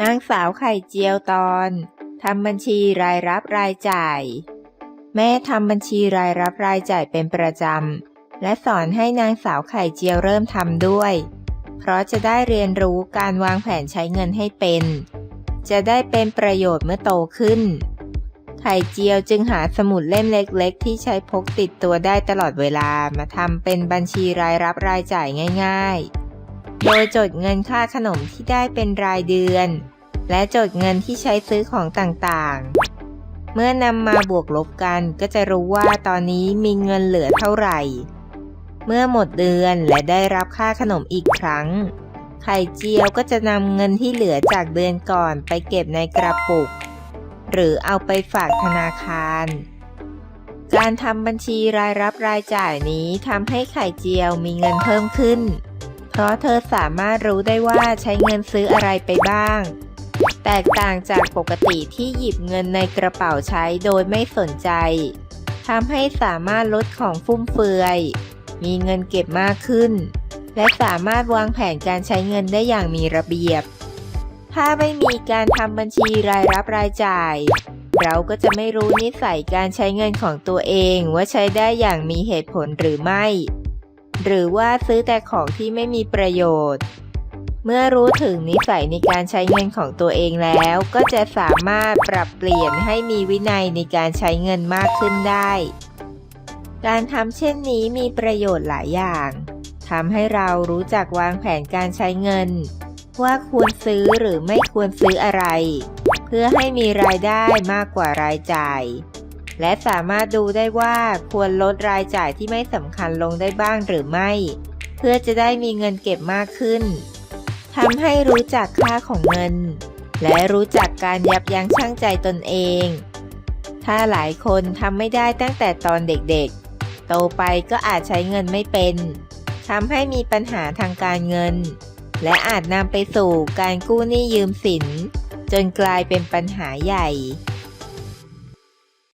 นางสาวไข่เจียวตอนทำบัญชีรายรับรายจ่าย แม่ทำบัญชีรายรับรายจ่ายเป็นประจำ และสอนให้นางสาวไข่เจียวเริ่มทำด้วย เพราะจะได้เรียนรู้การวางแผนใช้เงินให้เป็น จะได้เป็นประโยชน์เมื่อโตขึ้น ไข่เจียวจึงหาสมุดเล่มเล็กๆ ที่ใช้พกติดตัวได้ตลอดเวลามาทำเป็นบัญชีรายรับรายจ่ายง่าย ๆ โดยจดเงินค่าขนมที่ได้เป็นรายเดือน และจดเงินที่ใช้ซื้อของต่างๆ เมื่อนำมาบวกลบกันก็จะรู้ว่าตอนนี้มีเงินเหลือเท่าไหร่ เมื่อหมดเดือนและได้รับค่าขนมอีกครั้ง ไข่เจียวก็จะนำเงินที่เหลือจากเดือนก่อนไปเก็บในกระปุก หรือเอาไปฝากธนาคารการทำบัญชีรายรับรายจ่ายนี้ทำให้ไข่เจียวมีเงินเพิ่มขึ้น เพราะเธอสามารถรู้ได้ว่าใช้เงินซื้ออะไรไปบ้าง แตกต่างจากปกติที่หยิบเงินในกระเป๋าใช้โดยไม่สนใจทำให้สามารถลดของฟุ่มเฟือย มีเงินเก็บมากขึ้น และสามารถวางแผนการใช้เงินได้อย่างมีระเบียบ ถ้าไม่มีการทำบัญชีรายรับรายจ่าย เราก็จะไม่รู้นิสัยการใช้เงินของตัวเองว่าใช้ได้อย่างมีเหตุผลหรือไม่ หรือว่าซื้อแต่ของที่ไม่มีประโยชน์ เมื่อรู้ถึงนิสัยในการใช้เงินของตัวเองแล้ว ก็จะสามารถปรับเปลี่ยนให้มีวินัยในการใช้เงินมากขึ้นได้ การทำเช่นนี้มีประโยชน์หลายอย่างทำให้เรารู้จักวางแผนการใช้เงิน ว่าควรซื้อหรือไม่ควรซื้ออะไร เพื่อให้มีรายได้มากกว่ารายจ่าย และสามารถดูได้ว่าควรลดรายจ่ายที่ไม่สำคัญลงได้บ้างหรือไม่ เพื่อจะได้มีเงินเก็บมากขึ้นทำให้รู้จักค่าของเงิน และรู้จักการยับยั้งชั่งใจตนเอง ถ้าหลายคนทำไม่ได้ตั้งแต่ตอนเด็กๆ โตไปก็อาจใช้เงินไม่เป็นทำให้มีปัญหาทางการเงิน และอาจนำไปสู่การกู้หนี้ยืมสิน จนกลายเป็นปัญหาใหญ่